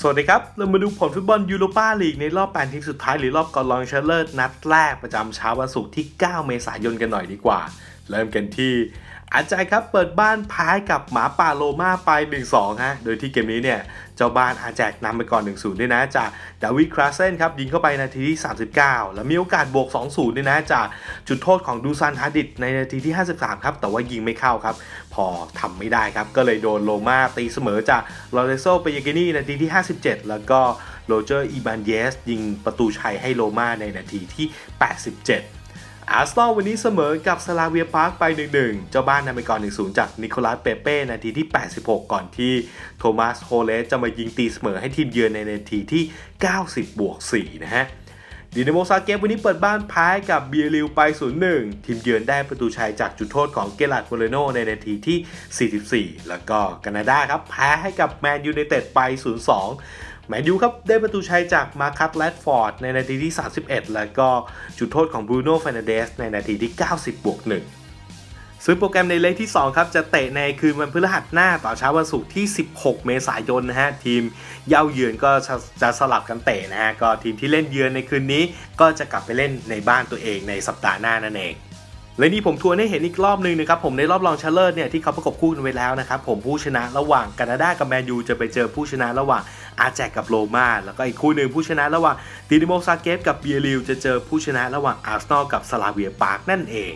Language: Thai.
สวัสดีครับ เรามาดูผลฟุตบอลยูโรปาลีกในรอบ 8 ทีมสุดท้ายหรือรอบก่อนรองชนะเลิศนัดแรกประจำเช้าวันศุกร์ที่ 9 เมษายนกันหน่อยดีกว่า เริ่มกันที่อาจารย์ครับเปิดบ้านแพ้กับหมาป่าโลมาไป 1-2 ฮะ โดยที่เกมนี้เนี่ย เจ้าบ้านอาแจกนำไปก่อน 1-0 ด้วยนะจากดาวิดคราเซนครับยิงเข้าไปนาทีที่ 39 แล้วมีโอกาสบวก 2-0 ด้วยนะจากจุดโทษของดูซันฮาดิดในนาทีที่ 53 ครับ แต่ว่ายิงไม่เข้าครับ พอทำไม่ได้ครับ ก็เลยโดนโลมาตีเสมอจากลอเรโซเปยกินีนาทีที่ 57 แล้วก็โรเจอร์อีบานเยสยิงประตูชัยให้โลมาในนาทีที่ 87 อาร์เซนอลวันนี้เสมอกับสลาเวียพาร์คไป 1-1 เจ้าบ้านนำไปก่อน 1-0 จากนิโคลัสเปเป้นาทีที่ 86 ก่อนที่โทมัสโฮเลสจะมายิงตีเสมอให้ทีมเยือนในนาทีที่ 90 บวก 4 นะฮะดินาโมซาเกฟวันนี้เปิดบ้านแพ้กับเบียริวไป 0-1 ทีมเยือนได้ประตูชัยจากจุดโทษของเกลัดโมเรโนในนาทีที่ 44 แล้วก็แคนาดาครับแพ้ให้กับแมนยูไนเต็ดไป 0-2 แมนยูครับได้ประตูชัยจากมาคัตแรดฟอร์ดในนาทีที่ 31 แล้วก็จุดโทษของบรูโน่ฟ r นเดสในนาทีที่ 90บวก1ซึ่งโปรแกรมในเลขที่ 2 ครับจะเตะในคืนวันพฤหัสหน้าต่อเช้าวันศุกร์ที่ 16 เมษายนนะฮะ ทีมเย้าเยือนก็จะสลับกันเตะนะฮะ ก็ทีมที่เล่นเยือนในคืนนี้ก็จะกลับไปเล่นในบ้านตัวเองในสัปดาห์หน้านั่นเอง และนี่ผมทวนให้เห็นอีกรอบหนึงนะครับผมในรอบรองชนะเลิศเนี่ยที่เขาประกบคู่กันไว้แล้วนะครับผมผู้ชนะระหว่างแคนาดากับแมนยูจะไปเจอผู้ชนะระหว่างอาแจกกับโรมาแล้วก็อีกคู่หนึ่งผู้ชนะระหว่างดินิโมซาเกฟกับเบียริวจะเจอผู้ชนะระหว่างอาร์เซนอลกับสลาเวียปาร์กนั่นเอง